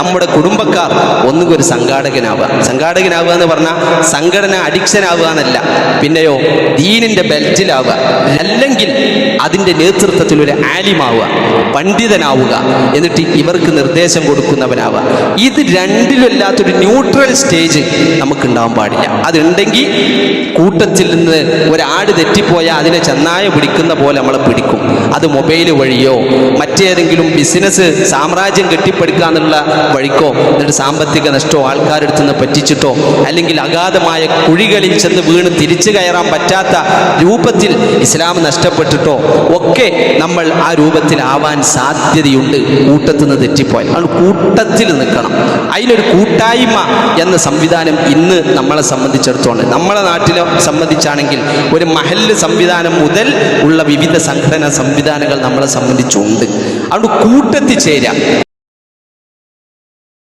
നമ്മുടെ കുടുംബക്കാർ ഒന്നുകിൽ ഒരു സംഘാടകനാവുക. സംഘാടകനാവുക എന്ന് പറഞ്ഞാൽ സംഘടന അഡിക്ഷൻ ആവുക എന്നല്ല. പിന്നെയോ ദീനിന്റെ ബെൽറ്റിലാവുക. അല്ലെങ്കിൽ അതിന്റെ നേതൃത്വത്തിൽ ഒരു ആലിമാവുക. പണ്ഡിതനാവുക. എന്നിട്ട് ഇവർക്ക് നിർദ്ദേശം കൊടുക്കുന്നവനാവുക. ഇത് രണ്ടിലല്ലാത്തൊരു ന്യൂട്രൽ സ്റ്റേജ് നമുക്കുണ്ടാവാൻ പാടില്ല. അതുണ്ടെങ്കിൽ കൂട്ടത്തിൽ നിന്ന് ഒരാട് തെറ്റിപ്പോയാൽ അതിനെ ചെന്നായ പിടിക്കുന്ന പോലെ നമ്മളെ പിടിക്കും. അത് മൊബൈൽ വഴിയോ മറ്റേതെങ്കിലും ബിസിനസ് സാമ്രാജ്യം കെട്ടിപ്പടുക്കുക എന്നുള്ള വഴിക്കോ എന്നിട്ട് സാമ്പത്തിക നഷ്ടമോ ആൾക്കാരെടുത്ത് നിന്ന് പറ്റിച്ചിട്ടോ അല്ലെങ്കിൽ അഗാധമായ കുഴികളിൽ ചെന്ന് വീണ് തിരിച്ചു കയറാൻ പറ്റാത്ത രൂപത്തിൽ ഇസ്ലാം നഷ്ടപ്പെട്ടിട്ടോ ഒക്കെ നമ്മൾ ആ രൂപത്തിൽ ആവാൻ സാധ്യതയുണ്ട്. കൂട്ടത്തിൽ നിന്ന് തെറ്റിപ്പോയാൽ. അത് കൂട്ടത്തിൽ നിൽക്കണം. അതിലൊരു കൂട്ടായ്മ എന്ന സംവിധാനം ഇന്ന് നമ്മളെ സംബന്ധിച്ചിടത്തോളം. നമ്മളെ നാട്ടിലെ സംബന്ധിച്ചാണെങ്കിൽ ഒരു മഹല്ല് സംവിധാനം മുതൽ ഉള്ള വിവിധ സംഘടനാ സംവിധാനങ്ങൾ നമ്മളെ സംബന്ധിച്ചുണ്ട്. അതുകൊണ്ട് കൂട്ടത്തിൽ ചേരാം.